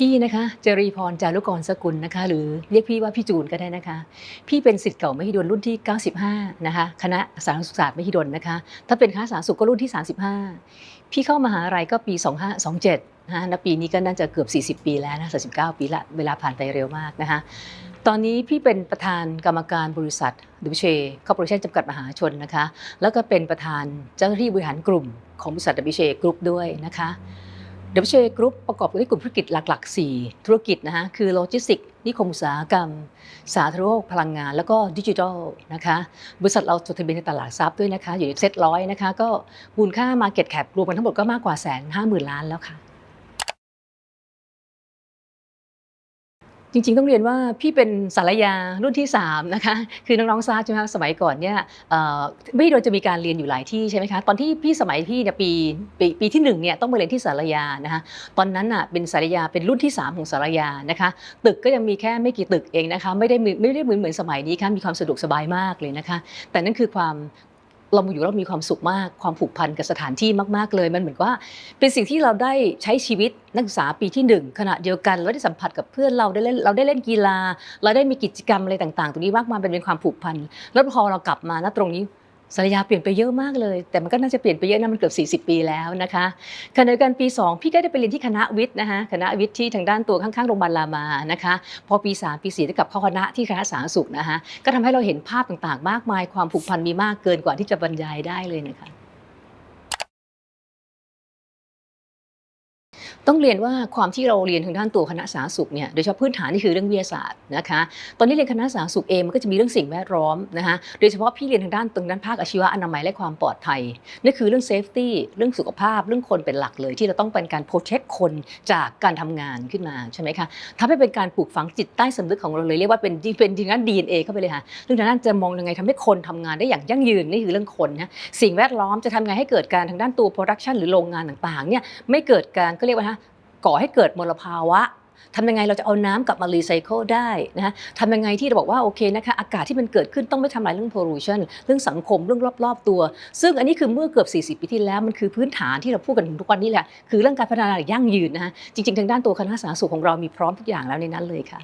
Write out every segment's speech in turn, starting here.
พี่นะคะจรีพรจารุกรสกุลนะคะ หรือเรียกพี่ว่าพี่จูนก็ได้นะคะ พี่เป็นศิษย์เก่ามหิดลรุ่นที่ 95 นะคะ คณะสาธารณสุขศาสตร์มหิดลนะคะ ถ้าเป็นคณะสาธารณสุขก็รุ่นที่ 35 พี่เข้ามหาลัยก็ปี 2527นะคะณปีนี้ก็น่าจะเกือบ 40 ปีแล้วนะ39 ปีละเวลาผ่านไปเร็วมากนะคะตอนนี้พี่เป็นประธานกรรมการบริษัทดิเชคอร์ปอเรชั่นจำกัดมหาชนนะคะ แล้วก็เป็นประธานเจ้าหน้าที่บริหารกลุ่มของบริษัทดิเชกรุ๊ปด้วยนะคะ ดิวเชกรุ๊ปประกอบด้วยกลุ่มธุรกิจหลัก ๆ 4 ธุรกิจนะคะคือโลจิสติกส์นิคมอุตสาหกรรม สาธารณูปโภคพลังงาน แล้วก็ดิจิทัลนะคะบริษัทเราจดทะเบียนในตลาดทรัพย์ด้วยนะคะ อยู่ในเซ็ตร้อยนะคะ ก็มูลค่า Market Cap รวมกันทั้งหมดก็มากกว่าแสนห้าหมื่นล้านแล้วค่ะ จริงๆต้องเรียนว่าพี่เป็นสารยารุ่นที่3นะคะคือน้องๆทราบใช่ไหมคะสมัยก่อนเนี่ยไม่โดนจะมีการเรียนอยู่หลายที่ใช่ไหมคะตอนที่พี่สมัยพี่เนี่ยปีปีปีที่หนึ่งเนี่ยต้องมาเรียนที่สารยานะคะตอนนั้นอะเป็นสารยาเป็นรุ่นที่ 3 ของสารยานะคะตึกก็ยังมีแค่ไม่กี่ตึกเองนะคะไม่ได้ไม่ได้เหมือนเหมือนสมัยนี้ค่ะมีความสะดวกสบายมากเลยนะคะแต่นั่นคือความ เรามาอยู่เรามีความสุขมาก ความผูกพันกับสถานที่มาก ๆ เลย มันเหมือนว่า เป็นสิ่งที่เราได้ใช้ชีวิตนักศึกษาปีที่หนึ่งขณะเดียวกัน เราได้สัมผัสกับเพื่อนเราได้เล่นเราได้เล่นกีฬา เราได้มีกิจกรรมอะไรต่าง ๆ ตรงนี้มากมายเป็นเป็นความผูกพัน แล้วพอเรากลับมาณตรงนี้ สารยาเปลี่ยนไปเยอะมากเลย แต่มันก็น่าจะเปลี่ยนไปเยอะนะมันเกือบ 40 ปีแล้วนะคะขณะเดียวกันปี 2 พี่ก็ได้ไปเรียนที่คณะวิทย์นะคะคณะวิทย์ที่ทางด้านตัวข้างๆโรงพยาบาลรามานะคะพอปี 3 ปี4ได้กลับเข้าคณะที่คณะสาธารณสุขนะคะก็ทำให้เราเห็นภาพต่างๆ มากมายความผูกพันมีมากเกินกว่าที่จะบรรยายได้เลยนะคะ ต้องเรียนว่าความที่เราเรียนทางด้านตัวคณะสาธารณสุขเนี่ยโดยเฉพาะพื้นฐานนี่คือเรื่องวิทยาศาสตร์นะคะตอนนี้เรียนคณะสาธารณสุขเองมันก็จะมีเรื่องสิ่งแวดล้อมนะคะโดยเฉพาะพี่เรียนทางด้านตรงด้านภาคอาชีวะอนามัยและความปลอดภัยนั่นคือเรื่องเซฟตี้เรื่องสุขภาพเรื่องคนเป็นหลักเลย ที่เราต้องเป็นการโปรเทคคนจากการทำงานขึ้นมาใช่ไหมคะทำให้เป็นการปลูกฝังจิตใต้สำนึกของเราเลยเรียกว่าเป็นเป็นทางด้านดีเอ็นเอเข้าไปเลยค่ะเรื่องทางด้านจะมองยังไงทำให้คนทำงานได้อย่างยั่งยืนนี่คือเรื่องคนนะสิ่งแวดล้อมจะทำไงให้เกิดการทางด้านตัวโปรดักชันหรือโรงงานต่างๆเนี่ยไม่เกิดการก็เรียกว่าฮะ ก่อให้เกิดมลภาวะทำยังไงเราจะเอาน้ำกลับมารีไซเคิลได้นะฮะทำยังไงที่เราบอกว่าโอเคนะคะอากาศที่มันเกิดขึ้นต้องไม่ทำลายเรื่อง pollution เรื่องสังคมเรื่องรอบ ๆ ตัว ซึ่งอันนี้คือเมื่อเกือบ 40 ปีที่แล้วมันคือพื้นฐานที่เราพูดกันถึงทุกวันนี้แหละคือเรื่องการพัฒนาอย่างยั่งยืนนะฮะจริงๆทางด้านตัวคณะสาธารณสุขของเรามีพร้อมทุกอย่างแล้วในนั้นเลยค่ะ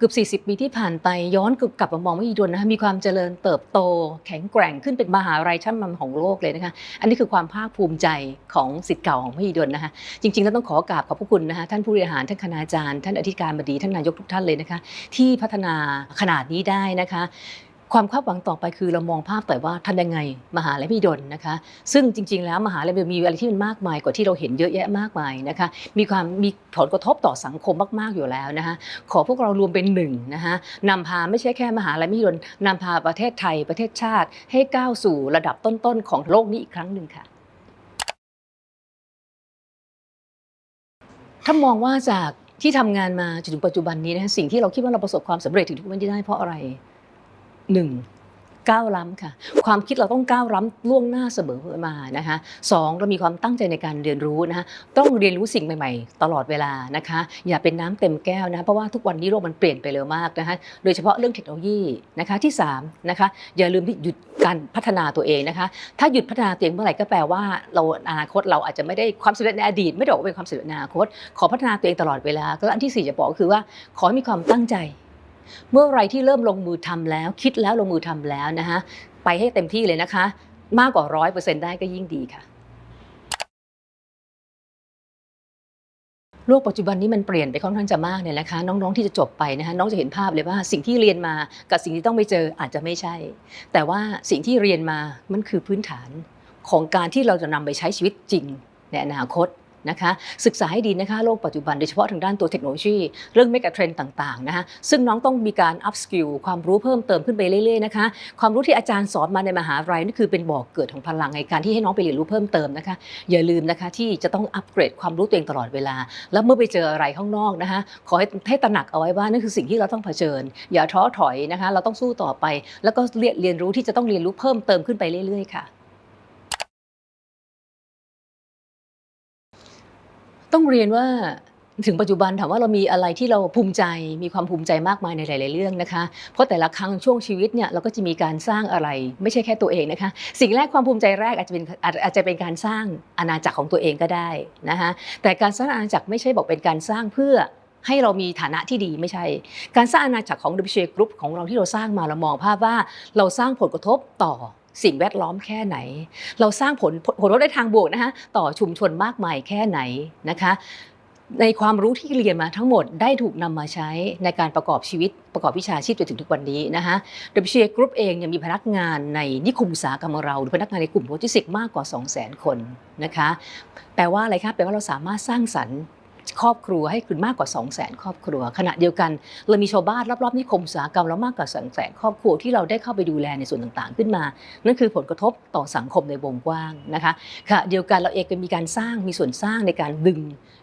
เกือบ40 ปีที่ผ่านไปย้อนกลับมามองไม่ดีดนนะคะมีความเจริญเติบโต แข็งแกร่งขึ้นเป็นมหาลัยชั้นนำของโลกเลยนะคะอันนี้คือความภาคภูมิใจของสิทธิ์เก่าของมหิดลนะคะจริงๆแล้วต้องขอกราบขอบพระคุณนะคะท่านผู้บริหารท่านคณาจารย์ ท่านอธิการบดีท่านนายกทุกท่านเลยนะคะที่พัฒนาขนาดนี้ได้นะคะ ความคาดหวังต่อไปคือเรามองภาพแต่ว่าทำยังไงมหาลัยมหิดลนะคะ ซึ่งจริง ๆ แล้วมหาลัยมีอะไรที่มันมากมายกว่าที่เราเห็นเยอะแยะมากมายนะคะ มีความมีผลกระทบต่อสังคมมากๆอยู่แล้วนะคะขอพวกเรารวมเป็นหนึ่งนะคะนำพาไม่ใช่แค่มหาลัยมหิดลนำพาประเทศไทยประเทศชาติ ให้ก้าวสู่ระดับต้นๆของโลกนี้อีกครั้งหนึ่งค่ะถ้ามองว่าจากที่ทำงานมาจนถึงปัจจุบันนี้นะสิ่งที่เราคิดว่าเราประสบความสำเร็จถึงทุกวันนี้ได้เพราะอะไร หนึ่งก้าวล้ำค่ะ ความคิดเราต้องก้าวล้ำล่วงหน้าเสมอมานะคะสองเรามีความตั้งใจในการเรียนรู้นะคะต้องเรียนรู้สิ่งใหม่ๆ ตลอดเวลานะคะ อย่าเป็นน้ำเต็มแก้วนะเพราะว่าทุกวันนี้โลกมันเปลี่ยนไปเร็วมากนะคะโดยเฉพาะเรื่องเทคโนโลยีนะคะที่สามนะคะอย่าลืมที่หยุดการพัฒนาตัวเองนะคะ ถ้าหยุดพัฒนาตัวเองเมื่อไหร่ก็แปลว่าเราอนาคตเราอาจจะไม่ได้ความสำเร็จในอดีต ไม่ได้บอกว่าเป็นความสำเร็จในอนาคต ขอพัฒนาตัวเองตลอดเวลา ก็อันที่สี่จะบอกก็คือว่า ขอมีความตั้งใจ เมื่อไรที่เริ่มลงมือทำแล้ว คิดแล้วลงมือทำแล้วนะคะไปให้เต็มที่เลยนะคะ มากกว่าร้อยเปอร์เซ็นต์ได้ก็ยิ่งดีค่ะโลกปัจจุบันนี้มันเปลี่ยนไปค่อนข้างจะมากเนี่ยนะคะ น้องๆที่จะจบไปนะคะน้องจะเห็นภาพเลยว่าสิ่งที่เรียนมากับสิ่งที่ต้องไปเจออาจจะไม่ใช่ แต่ว่าสิ่งที่เรียนมามันคือพื้นฐานของการที่เราจะนำไปใช้ชีวิตจริงในอนาคต นะคะศึกษาให้ดีนะคะโลกปัจจุบันโดยเฉพาะทางด้านตัวเทคโนโลยี เรื่องเมกะเทรนด์ต่างๆนะคะซึ่งน้องต้องมีการอัพสกิลความรู้เพิ่มเติมขึ้นไปเรื่อยๆนะคะความรู้ที่อาจารย์สอนมาในมหาวิทยาลัยนี่คือเป็นบ่อกเกิดของพลังในการที่ให้น้องไปเรียนรู้เพิ่มเติมนะคะอย่าลืมนะคะที่จะต้องอัปเกรดความรู้ตัวเองตลอดเวลา แล้วเมื่อไปเจออะไรข้างนอกนะคะขอให้ให้ตระหนักเอาไว้ว่านั่นคือสิ่งที่เราต้องเผชิญ อย่าท้อถอยนะคะเราต้องสู้ต่อไป แล้วก็เรียนรู้ที่จะต้องเรียนรู้เพิ่มเติมขึ้นไปเรื่อยๆค่ะ ต้องเรียนว่าถึงปัจจุบันถามว่าเรามีอะไรที่เราภูมิใจมีความภูมิใจมากมายในหลาย ๆ เรื่องนะคะ เพราะแต่ละครั้งช่วงชีวิตเนี่ยเราก็จะมีการสร้างอะไร ไม่ใช่แค่ตัวเองนะคะ สิ่งแรกความภูมิใจแรกอาจจะเป็นอาจจะเป็นการสร้างอาณาจักรของตัวเองก็ได้นะคะแต่การสร้างอาณาจักรไม่ใช่บอกเป็นการสร้างเพื่อให้เรามีฐานะที่ดีไม่ใช่ การสร้างอาณาจักรของ WCA Group ของเราที่เราสร้างมาเรามองภาพว่าเราสร้างผลกระทบต่อ สิ่งแวดล้อมแค่ไหน เราสร้างผลผลกระทบในทางบวกนะคะต่อชุมชนมากมายแค่ไหนนะคะ ในความรู้ที่เรียนมาทั้งหมดได้ถูกนำมาใช้ในการประกอบชีวิตประกอบวิชาชีพจนถึงทุกวันนี้นะคะ WCA Group เองยังมีพนักงานในนิคมอุตสาหกรรมเราหรือพนักงานในกลุ่มโลจิสติกส์มากกว่า 200,000 คนนะคะ แปลว่าอะไรคะแปลว่าเราสามารถสร้างสรรค์ ครอบครัวให้คุณมากกว่า 2 0 0 0 0 0ครอบครัว ขณะเดียวกันเรามีชาวบ้านรอบๆนิคมอุตสาหกรรมแล้วมากกว่า2 0 0 0 0ครอบครัวที่เราได้เข้าไปดูแลในส่วนต่างๆ ขึ้นมา นั่นคือผลกระทบต่อสังคมในวงกว้างนะคะค่ะเดียวกันเราเองก็มีการสร้างมีส่วนสร้างในการดึง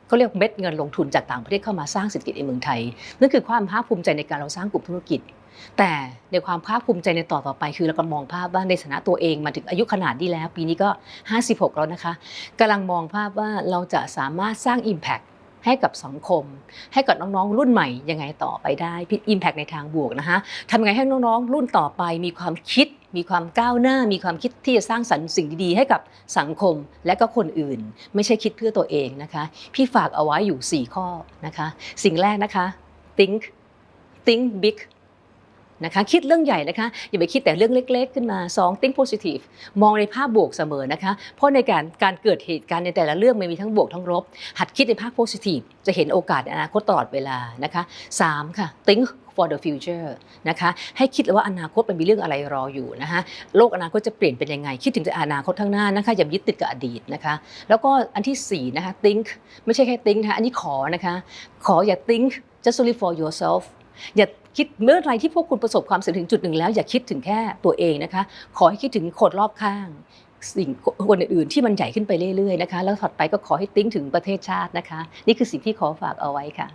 เขาเรียกเม็ดเงินลงทุนจากต่างประเทศเข้ามาสร้างเศรษฐกิจในเมืองไทยนั่นคือความภาคภูมิใจในการเราสร้างกลุ่มธุรกิจ แต่ในความภาคภูมิใจในต่อต่อไป คือเรากำลังมองภาพว่าในฐานะตัวเองมาถึงอายุขนาดนี้แล้ว ปีนี้ก็ 56 แล้วนะคะกำลังมองภาพว่าเราจะสามารถสร้าง Impact ให้กับสังคม ให้กับน้องๆ รุ่นใหม่ยังไงต่อไปได้พิอิมแพกในทางบวกนะคะทำไงให้น้องๆ รุ่นต่อไปมีความคิด มีความก้าวหน้า มีความคิดที่จะสร้างสรรค์สิ่งดีๆ ให้กับสังคมและก็คนอื่น ไม่ใช่คิดเพื่อตัวเองนะคะ พี่ฝากเอาไว้อยู่ 4 ข้อนะคะ สิ่งแรกนะคะ think think big นะคะคิดเรื่องใหญ่นะคะอย่าไปคิดแต่เรื่องเล็ก ๆ ขึ้นมา 2 think positive มองในภาพบวกเสมอนะคะเพราะในการการเกิดเหตุการณ์ในแต่ละเรื่องมันมีทั้งบวกทั้งลบหัดคิดในภาพ positive จะเห็นโอกาสในอนาคตตลอดเวลานะคะ3ค่ะ think for the future นะคะให้คิดเลยว่าอนาคตมันมีเรื่องอะไรรออยู่นะคะโลกอนาคตจะเปลี่ยนเป็นยังไง คิดถึงแต่อนาคตข้างหน้านะคะอย่ายึดติดกับอดีตนะคะแล้วก็อันที่สี่นะคะ think ไม่ใช่แค่ think นะคะอันนี้ขอนะคะขออย่า think just only for yourself อย่าคิดเมื่อไรที่พวกคุณประสบความสำเร็จถึงจุดหนึ่งแล้วอย่าคิดถึงแค่ตัวเองนะคะ ขอให้คิดถึงคนรอบข้าง สิ่งคนอื่นๆที่มันใหญ่ขึ้นไปเรื่อยๆนะคะ แล้วถัดไปก็ขอให้ติ้งถึงประเทศชาตินะคะ นี่คือสิ่งที่ขอฝากเอาไว้ค่ะ